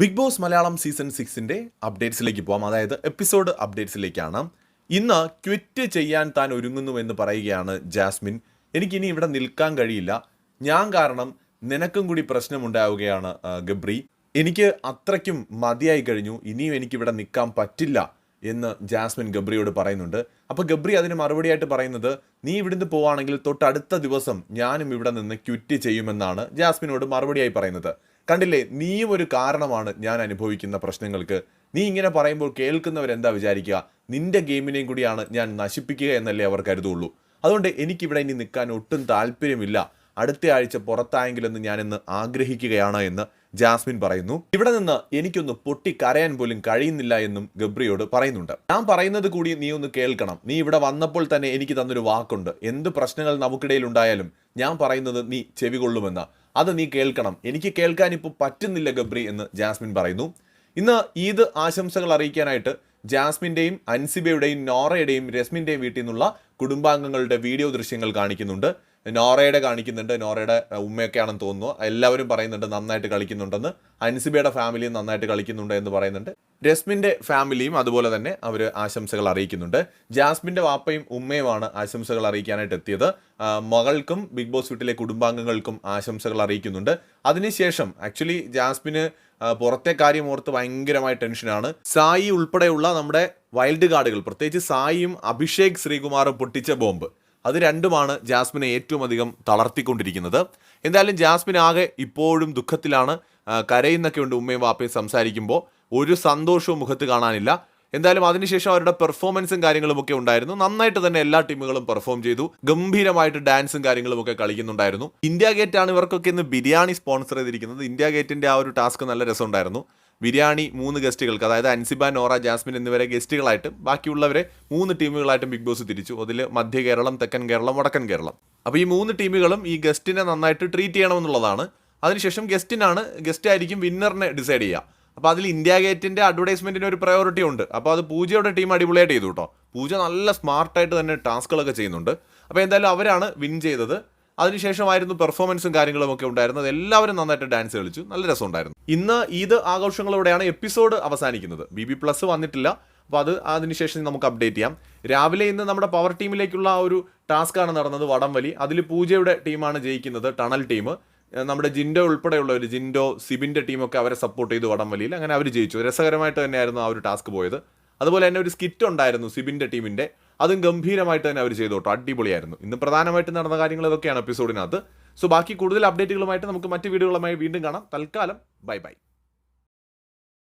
Big boss Malayalam season സിക്സിന്റെ അപ്ഡേറ്റ്സിലേക്ക് പോകാം അതായത് എപ്പിസോഡ് അപ്ഡേറ്റ്സിലേക്കാണ്. ഇന്ന് ക്വിറ്റ് ചെയ്യാൻ താൻ ഒരുങ്ങുന്നു എന്ന് പറയുകയാണ് ജാസ്മിൻ. എനിക്കിനി ഇവിടെ നിൽക്കാൻ കഴിയില്ല. ഞാൻ കാരണം നിനക്കും കൂടി പ്രശ്നമുണ്ടാവുകയാണ് ഗബ്രി. എനിക്ക് അത്രയ്ക്കും മതിയായി കഴിഞ്ഞു. ഇനിയും എനിക്കിവിടെ നിൽക്കാൻ പറ്റില്ല എന്ന് ജാസ്മിൻ ഗബ്രിയോട് പറയുന്നുണ്ട്. അപ്പോൾ ഗബ്രി അതിന് മറുപടിയായിട്ട് പറയുന്നത് നീ ഇവിടുന്ന് പോവാണെങ്കിൽ തൊട്ടടുത്ത ദിവസം ഞാനും ഇവിടെ നിന്ന് ക്വിറ്റ് ചെയ്യുമെന്നാണ് ജാസ്മിനോട് മറുപടിയായി പറയുന്നത്. കണ്ടില്ലേ നീയും ഒരു കാരണമാണ് ഞാൻ അനുഭവിക്കുന്ന പ്രശ്നങ്ങൾക്ക്. നീ ഇങ്ങനെ പറയുമ്പോൾ കേൾക്കുന്നവരെന്താ വിചാരിക്കുക? നിന്റെ ഗെയിമിനെയും കൂടിയാണ് ഞാൻ നശിപ്പിക്കുക എന്നല്ലേ അവർ കരുതുള്ളൂ. അതുകൊണ്ട് എനിക്കിവിടെ ഇനി നിൽക്കാൻ ഒട്ടും താല്പര്യമില്ല. അടുത്ത ആഴ്ച പുറത്തായെങ്കിലെന്ന് ഞാനിന്ന് ആഗ്രഹിക്കുകയാണ് എന്ന് ജാസ്മിൻ പറയുന്നു. ഇവിടെ നിന്ന് എനിക്കൊന്ന് പൊട്ടി കരയാൻ പോലും കഴിയുന്നില്ല എന്നും ഗബ്രിയോട് പറയുന്നുണ്ട്. ഞാൻ പറയുന്നത് കൂടി നീ ഒന്ന് കേൾക്കണം. നീ ഇവിടെ വന്നപ്പോൾ തന്നെ എനിക്ക് തന്നൊരു വാക്കുണ്ട്. എന്ത് പ്രശ്നങ്ങൾ നമുക്കിടയിൽ ഉണ്ടായാലും ഞാൻ പറയുന്നത് നീ ചെവികൊള്ളുമെന്ന് അത് നീ കേൾക്കണം. എനിക്ക് കേൾക്കാൻ ഇപ്പോൾ പറ്റുന്നില്ല ഗബ്രി എന്ന് ജാസ്മിൻ പറയുന്നു. ഇന്ന് ഈദ് ആശംസകൾ അറിയിക്കാനായിട്ട് ജാസ്മിന്റെയും അൻസിബയുടെയും നോറയുടെയും രസ്മിന്റെയും വീട്ടിൽ നിന്നുള്ള കുടുംബാംഗങ്ങളുടെ വീഡിയോ ദൃശ്യങ്ങൾ കാണിക്കുന്നുണ്ട്. നോറയുടെ കാണിക്കുന്നുണ്ട്. നോറയുടെ ഉമ്മയൊക്കെയാണെന്ന് തോന്നുന്നു. എല്ലാവരും പറയുന്നുണ്ട് നന്നായിട്ട് കളിക്കുന്നുണ്ടെന്ന്. അൻസിബയുടെ ഫാമിലിയും നന്നായിട്ട് കളിക്കുന്നുണ്ട് എന്ന് പറയുന്നുണ്ട്. രശ്മിന്റെ ഫാമിലിയും അതുപോലെ തന്നെ അവർ ആശംസകൾ അറിയിക്കുന്നുണ്ട്. ജാസ്മിന്റെ വാപ്പയും ഉമ്മയുമാണ് ആശംസകൾ അറിയിക്കാനായിട്ട് എത്തിയത്. മകൾക്കും ബിഗ് ബോസ് വീട്ടിലെ കുടുംബാംഗങ്ങൾക്കും ആശംസകൾ അറിയിക്കുന്നുണ്ട്. അതിനുശേഷം ആക്ച്വലി ജാസ്മിന് പുറത്തെ കാര്യം ഓർത്ത് ഭയങ്കരമായ ടെൻഷനാണ് സായി ഉൾപ്പെടെയുള്ള നമ്മുടെ വൈൽഡ് കാർഡുകൾ പ്രത്യേകിച്ച് സായിയും അഭിഷേക് ശ്രീകുമാറും പൊട്ടിച്ച ബോംബ് അത് രണ്ടുമാണ് ജാസ്മിനെ ഏറ്റവും അധികം തളർത്തിക്കൊണ്ടിരിക്കുന്നത്. എന്തായാലും ജാസ്മിൻ ആകെ ഇപ്പോഴും ദുഃഖത്തിലാണ്. കരയുന്നൊക്കെ ഉണ്ട് ഉമ്മയും വാപ്പയും സംസാരിക്കുമ്പോൾ ഒരു സന്തോഷവും മുഖത്ത് കാണാനില്ല. എന്തായാലും അതിനുശേഷം അവരുടെ പെർഫോമൻസും കാര്യങ്ങളും ഒക്കെ ഉണ്ടായിരുന്നു. നന്നായിട്ട് തന്നെ എല്ലാ ടീമുകളും പെർഫോം ചെയ്തു. ഗംഭീരമായിട്ട് ഡാൻസും കാര്യങ്ങളും ഒക്കെ കളിക്കുന്നുണ്ടായിരുന്നു. ഇന്ത്യ ഗേറ്റ് ആണ് ഇവർക്കൊക്കെ ഇന്ന് ബിരിയാണി സ്പോൺസർ ചെയ്തിരിക്കുന്നത്. ഇന്ത്യ ഗേറ്റിന്റെ ആ ഒരു ടാസ്ക് നല്ല രസമുണ്ടായിരുന്നു. ബിരിയാണി മൂന്ന് ഗസ്റ്റുകൾക്ക് അതായത് അൻസിബ നോറ ജാസ്മിൻ എന്നിവരെ ഗസ്റ്റുകളായിട്ടും ബാക്കിയുള്ളവരെ മൂന്ന് ടീമുകളായിട്ടും ബിഗ് ബോസ് തിരിച്ചു. അതിൽ മധ്യ കേരളം തെക്കൻ കേരളം വടക്കൻ കേരളം. അപ്പോൾ ഈ മൂന്ന് ടീമുകളും ഈ ഗസ്റ്റിനെ നന്നായിട്ട് ട്രീറ്റ് ചെയ്യണമെന്നുള്ളതാണ്. അതിനുശേഷം ഗസ്റ്റിനാണ് ഗസ്റ്റ് ആയിരിക്കും വിന്നറിനെ ഡിസൈഡ് ചെയ്യുക. അപ്പോൾ അതിൽ ഇന്ത്യ ഗേറ്റിന്റെ അഡ്വർടൈസ്മെന്റിന് ഒരു പ്രയോറിറ്റി ഉണ്ട്. അപ്പോൾ അത് പൂജയുടെ ടീം അടിപൊളിയായിട്ട് ചെയ്തു കേട്ടോ പൂജ നല്ല സ്മാർട്ടായിട്ട് തന്നെ ടാസ്കുകളൊക്കെ ചെയ്യുന്നുണ്ട്. അപ്പോൾ എന്തായാലും അവരാണ് വിൻ ചെയ്തത്. അതിനുശേഷമായിരുന്നു പെർഫോമൻസും കാര്യങ്ങളും ഒക്കെ ഉണ്ടായിരുന്നത്. എല്ലാവരും നന്നായിട്ട് ഡാൻസ് കളിച്ചു. നല്ല രസമുണ്ടായിരുന്നു. ഇന്ന് ഈദ് ആഘോഷങ്ങളോടെയാണ് എപ്പിസോഡ് അവസാനിക്കുന്നത്. ബി ബി പ്ലസ് വന്നിട്ടില്ല. അപ്പോൾ അത് അതിനുശേഷം നമുക്ക് അപ്ഡേറ്റ് ചെയ്യാം. രാവിലെ ഇന്ന് നമ്മുടെ പവർ ടീമിലേക്കുള്ള ആ ഒരു ടാസ്ക്കാണ് നടന്നത് വടംവലി. അതിൽ പൂജയുടെ ടീമാണ് ജയിക്കുന്നത്. ടണൽ ടീം നമ്മുടെ ജിൻഡോ ഒരു ജിൻഡോ സിബിന്റെ ടീമൊക്കെ അവരെ സപ്പോർട്ട് ചെയ്തു വടംവലിയിൽ അങ്ങനെ അവർ ജയിച്ചു. രസകരമായിട്ട് തന്നെയായിരുന്നു ആ ഒരു ടാസ്ക് പോയത്. അതുപോലെ തന്നെ ഒരു സ്കിറ്റ് ഉണ്ടായിരുന്നു സിബിന്റെ ടീമിന്റെ. അതും ഗംഭീരമായിട്ട് തന്നെ അവർ ചെയ്തു കേട്ടോ. അടിപൊളിയായിരുന്നു. ഇന്ന് പ്രധാനമായിട്ട് നടന്ന കാര്യങ്ങൾ ഇതൊക്കെയാണ് എപ്പിസോഡിനകത്ത് സോ ബാക്കി കൂടുതൽ അപ്ഡേറ്റുകളുമായിട്ട് നമുക്ക് മറ്റ് വീഡിയോകളുമായി വീണ്ടും കാണാം. തൽക്കാലം ബൈ ബൈ